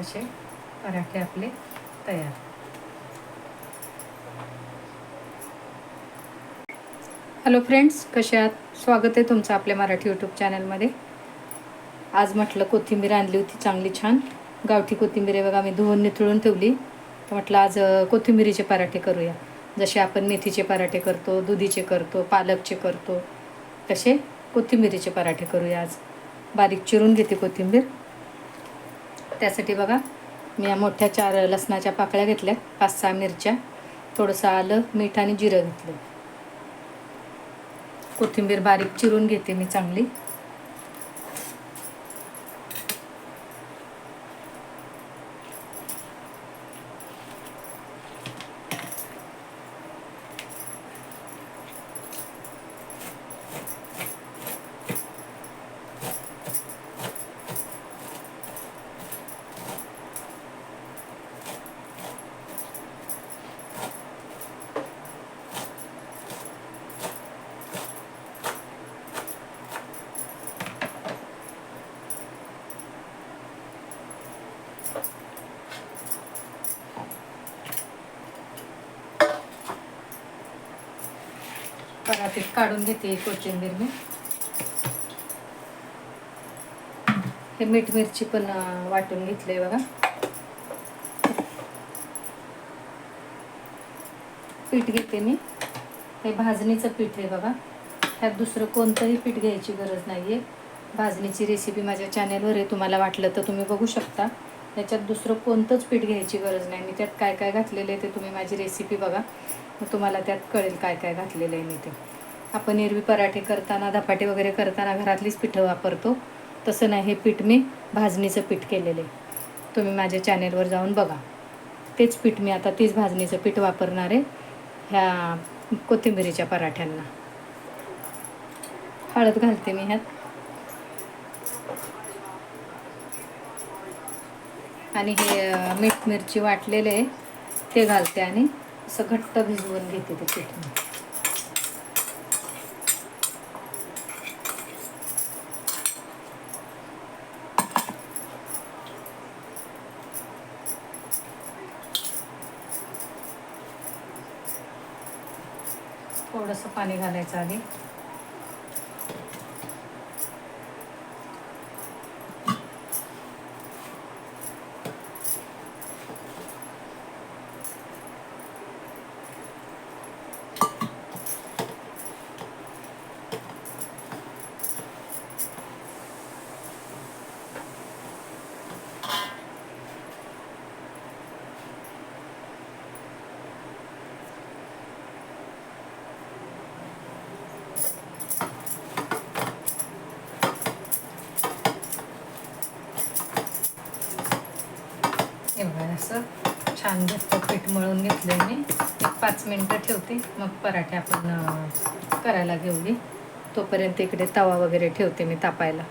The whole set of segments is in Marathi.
असे पराठे आपले तयार. हॅलो फ्रेंड्स कसे आहात? स्वागत आहे तुमचं आपल्या मराठी यूट्यूब चॅनलमध्ये आज म्हटलं कोथिंबीर आणली होती चांगली छान. गावठी कोथिंबीर आहे बघा मी धुवून निथळून ठेवली. तर म्हटलं आज कोथिंबिरीचे कोथिंबीरीचे पराठे करूया. जसे आपण मेथीचे पराठे करतो दुधीचे करतो पालकचे करतो तसे कोथिंबीरीचे पराठे करूया आज. बारीक चिरून घेते कोथिंबीर. त्यासाठी बघा मी या मोठ्या चार लसणाच्या पाकळ्या घेतल्या पाच सहा मिरच्या थोडंसं आलं मीठ आणि जिरं घेतलं. कोथिंबीर बारीक चिरून घेते मी चांगली. परातीत काढून घेते कोथिंबीर मी. हे मीठ मिरची पण वाटून घेतले बघा. पीठ घेते मी. हे भाजणीचं पीठ आहे बघा. ह्यात दुसरं कोणतंही पीठ घ्यायची गरज नाही आहे भाजणीची रेसिपी माझ्या चॅनेलवर आहे तुम्हाला वाटलं तर तुम्ही बघू शकता. त्याच्यात दुसरं कोणतंच पीठ घ्यायची गरज नाही. मी त्यात काय काय घातलेलं आहे ते तुम्ही माझी रेसिपी बघा. मग तुम्हाला त्यात कळेल काय काय घातलेलं आहे मी ते. आपण एरवी पराठे करताना धपाटे वगैरे करताना घरातलीच पिठं वापरतो. तसं नाही हे पीठ मी भाजणीचं पीठ केलेलं आहे. तुम्ही माझ्या चॅनेलवर जाऊन बघा. तेच पीठ मी आता तीच भाजणीचं पीठ वापरणार आहे ह्या कोथिंबिरीच्या पराठ्यांना. हळद घालते मी ह्यात. आणि हे मीठ मिरची वाटलेले आहे ते घालते आणि असं घट्ट भिजवून घेते ते पीठ. थोडंसं पाणी घालायचं आधी. एवढं असं छान घट्ट पीठ मळून घेतलं मी. एक पाच मिनटं ठेवते. मग पराठे आपण करायला घेऊया तोपर्यंत इकडे तवा वगैरे ठेवते मी तापायला.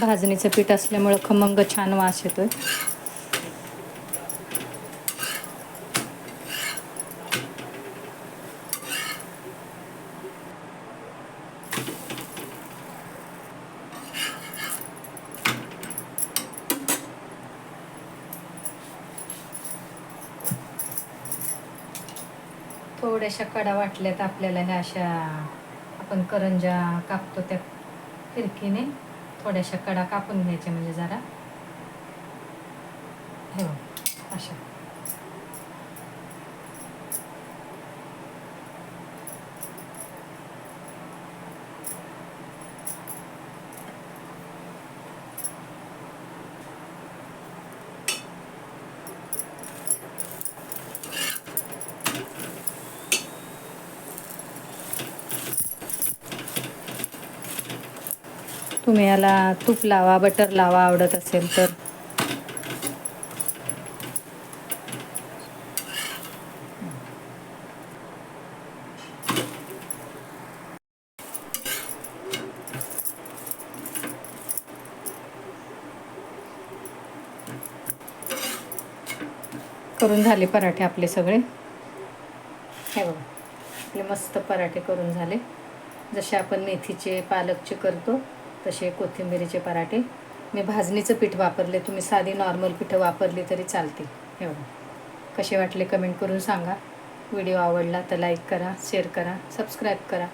भाजणीचं पीठ असल्यामुळं खमंग छान वास येतोय. थोड्याशा कडा वाटल्यात आपल्याला ह्या अशा आपण करंजा कापतो त्या फिरकीने. थोड्याशा कडा कापून घ्यायच्या म्हणजे जरा. हे अशा. तुम्ही याला तूप लावा बटर लावा आवडत असेल तर. करून झाले पराठे आपले सगळे. हे बघा आपले मस्त पराठे करून झाले. जसे आपण मेथीचे पालकचे करतो तसे कोथिंबिरीचे पराठे. मी भाजणीचं पीठ वापरले. तुम्ही साधी नॉर्मल पिठं वापरली तरी चालते एवढं कसे वाटले कमेंट करून सांगा. व्हिडिओ आवडला तर लाईक करा शेअर करा सबस्क्राईब करा.